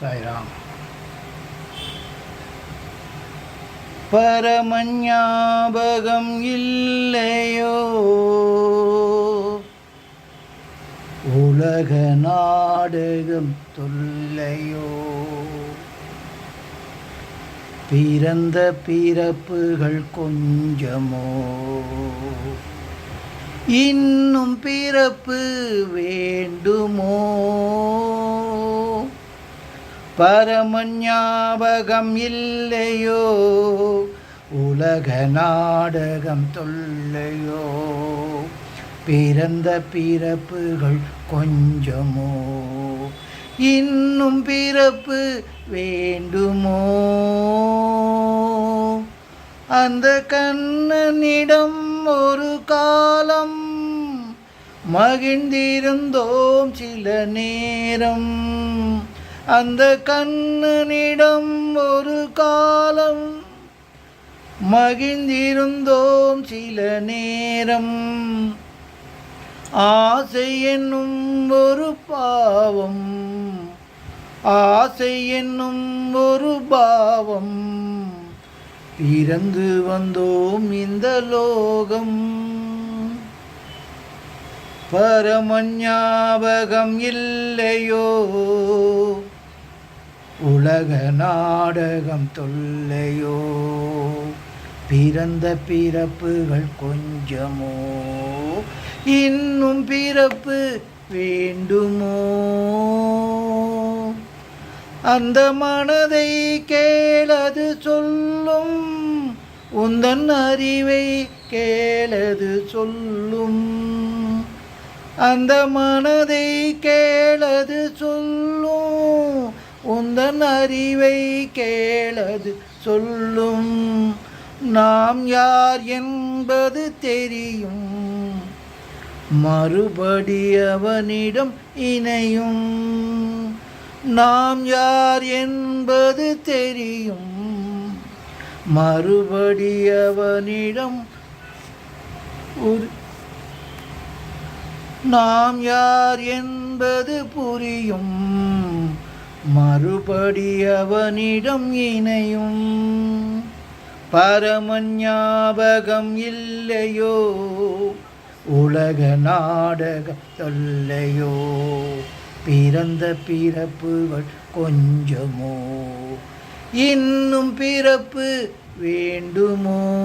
சாய்ராம். பரமஞாபகம் இல்லையோ? உலக நாடகம் தொல்லையோ? பிறந்த பிறப்புகள் கொஞ்சமோ? இன்னும் பிறப்பு வேண்டுமோ? பரமஞாபகம் இல்லையோ? உலக நாடகம் தொல்லையோ? பிறந்த பிறப்புகள் கொஞ்சமோ? இன்னும் பிறப்பு வேண்டுமோ? அந்த கண்ணனிடம் ஒரு காலம் மகிழ்ந்திருந்தோம் சில நேரம். அந்த கண்ணனிடம் ஒரு காலம் மகிழ்ந்திருந்தோம் சில நேரம். ஆசை என்னும் ஒரு பாவம் ஆசை என்னும் ஒரு பாவம். பிறந்து வந்தோம் இந்த லோகம். பரமஞாபகம் இல்லையோ? உலக நாடகம் தொல்லையோ? பிறந்த பிறப்புகள் கொஞ்சமோ? இன்னும் பிறப்பு வேண்டுமோ? அந்த மனதை கேளது சொல்லும். உந்தன் அறிவை கேளது சொல்லும். அந்த மனதை கேளது சொல்லும். உந்தன் அறிவை கேளது சொல்லும். நாம் யார் என்பது தெரியும். மறுபடி அவனிடம் இணையும். நாம் யார் என்பது தெரியும். மறுபடி அவனிடம் ஒரு நாம் யார் என்பது புரியும். மறுபடி அவனிடம் இணையும். பரமன் ஞாபகம் இல்லையோ? உலக நாடக தொல்லையோ? பிறந்த பிறப்புகள் கொஞ்சமோ? இன்னும் பிறப்பு வேண்டுமோ?